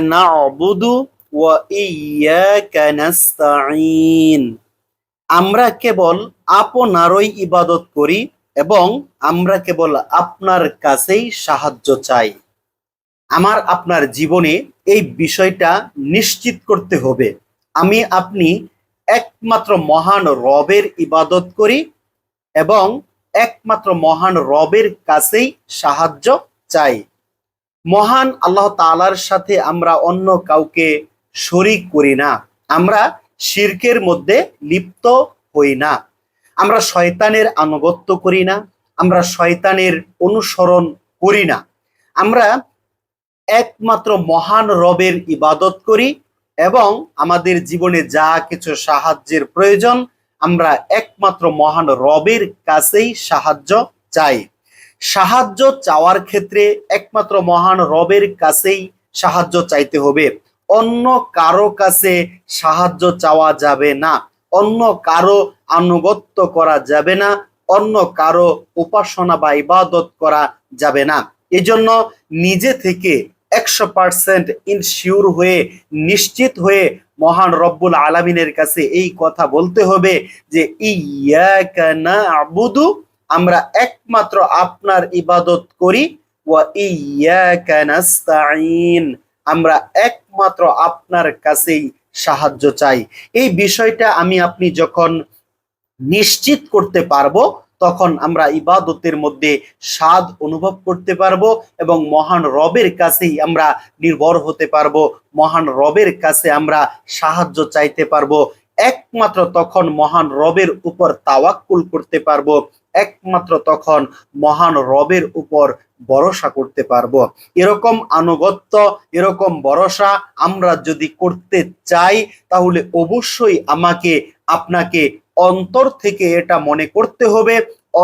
না'বুদু ওয়া ইয়াকা নাস্তাঈন আমরা কেবল আপনারই ইবাদত করি এবং আমরা কেবল আপনার কাছেই সাহায্য চাই। আমার আপনার জীবনে এই বিষয়টা নিশ্চিত করতে হবে। আমি আপনি একমাত্র মহান রবের ইবাদত করি এবং একমাত্র মহান রবের কাছেই সাহায্য চাই। মহান আল্লাহ তালার সাথে আমরা অন্য কাউকে শরিক করি না। আমরা শিরকের মধ্যে লিপ্ত হই না। আমরা শয়তানের আনুগত্য করি না। আমরা শয়তানের অনুসরণ করি না। আমরা একমাত্র মহান রবের ইবাদত করি এবং আমাদের জীবনে যা কিছু সাহায্যের প্রয়োজন, আমরা একমাত্র মহান রবের কাছেই সাহায্য চাই। সাহায্য চাওয়ার ক্ষেত্রে একমাত্র মহান রবের কাছেই সাহায্য চাইতে হবে। অন্য কারও কাছে সাহায্য চাওয়া যাবে না। অন্য কারও আনুগত্য করা যাবে না। অন্য কারও উপাসনা বা ইবাদত করা যাবে না। এজন্য নিজে থেকে একশো পার্সেন্ট ইনশিওর হয়ে, নিশ্চিত হয়ে মহান রব্বুল আলমিনের কাছে এই কথা বলতে হবে যে ইয়াকা না'বুদু আমরা একমাত্র আপনার ইবাদত করি, ওয়া আমরা একমাত্র আপনার কাছেই সাহায্য চাই। এই বিষয়টা আমি আপনি যখন নিশ্চিত করতে পারব, তখন আমরা ইবাদতের মধ্যে স্বাদ অনুভব করতে পারব এবং মহান রবের কাছেই আমরা নির্ভর হতে পারব, মহান রবের কাছে আমরা সাহায্য চাইতে পারব। একমাত্র তখন মহান রবের উপর তাওয়াক্কুল করতে পারব, একমাত্র তখন মহান রবের উপর ভরসা করতে পারব। এরকম আনুগত্য, এরকম ভরসা আমরা যদি করতে চাই, তাহলে অবশ্যই আমাকে, আপনাকে অন্তর থেকে এটা মনে করতে হবে,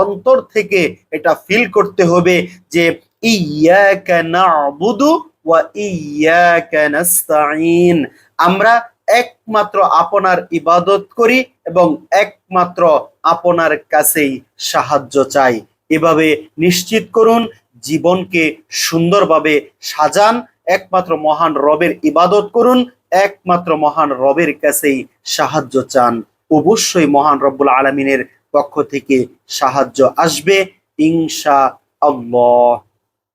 অন্তর থেকে এটা ফিল করতে হবে যে ইয়াকা না'বুদু ওয়া ইয়াকা নাস্তাঈন। আমরা একমাত্র আপনার ইবাদত করি এবং একমাত্র আপনার কাছেই সাহায্য চাই। এভাবে নিশ্চিত করুন, জীবনকে সুন্দরভাবে সাজান, একমাত্র মহান রবের ইবাদত করুন, একমাত্র মহান রবের কাছেই সাহায্য চান। অবশ্যই মহান রব্বুল আলমিনের পক্ষ থেকে সাহায্য আসবে। ইনশা আল্লাহ